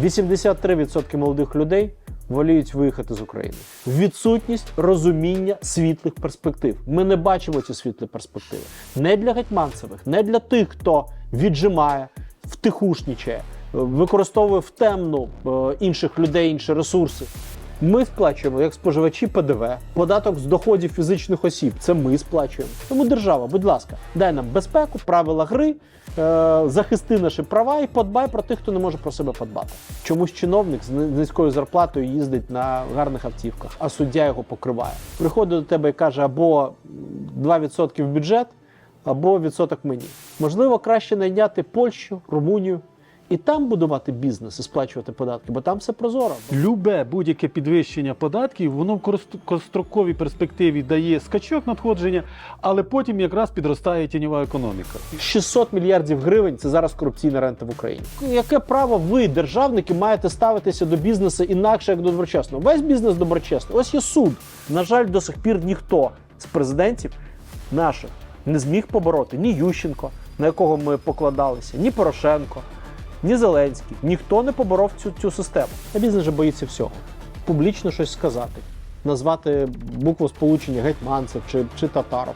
83% молодих людей воліють виїхати з України. Відсутність розуміння світлих перспектив. Ми не бачимо ці світлі перспективи. Не для гетьманцевих, не для тих, хто віджимає, втихушнічає, використовує в темну е, інших людей, інші ресурси. Ми сплачуємо як споживачі ПДВ, податок з доходів фізичних осіб. Це ми сплачуємо. Тому держава, будь ласка, дай нам безпеку, правила гри, е, захисти наші права і подбай про тих, хто не може про себе подбати. Чомусь чиновник з низькою зарплатою їздить на гарних автівках, а суддя його покриває. Приходить до тебе і каже: або м, 2% в бюджет, або відсоток мені. Можливо, краще найняти Польщу, Румунію і там будувати бізнес і сплачувати податки, бо там все прозоро. Любе будь-яке підвищення податків, воно в короткостроковій перспективі дає скачок надходження, але потім якраз підростає тіньова економіка. 600 мільярдів гривень це зараз корупційна рента в Україні. Яке право ви, державники, маєте ставитися до бізнесу інакше як до доброчесного? Весь бізнес доброчесний. Ось є суд. На жаль, до сих пір ніхто з президентів наших не зміг побороти ні Ющенко, на якого ми покладалися, ні Порошенко, ні Зеленський. Ніхто не поборов цю, цю систему. А бізнес же боїться всього. Публічно щось сказати, назвати букву сполучення гетьманцев чи, чи татаров.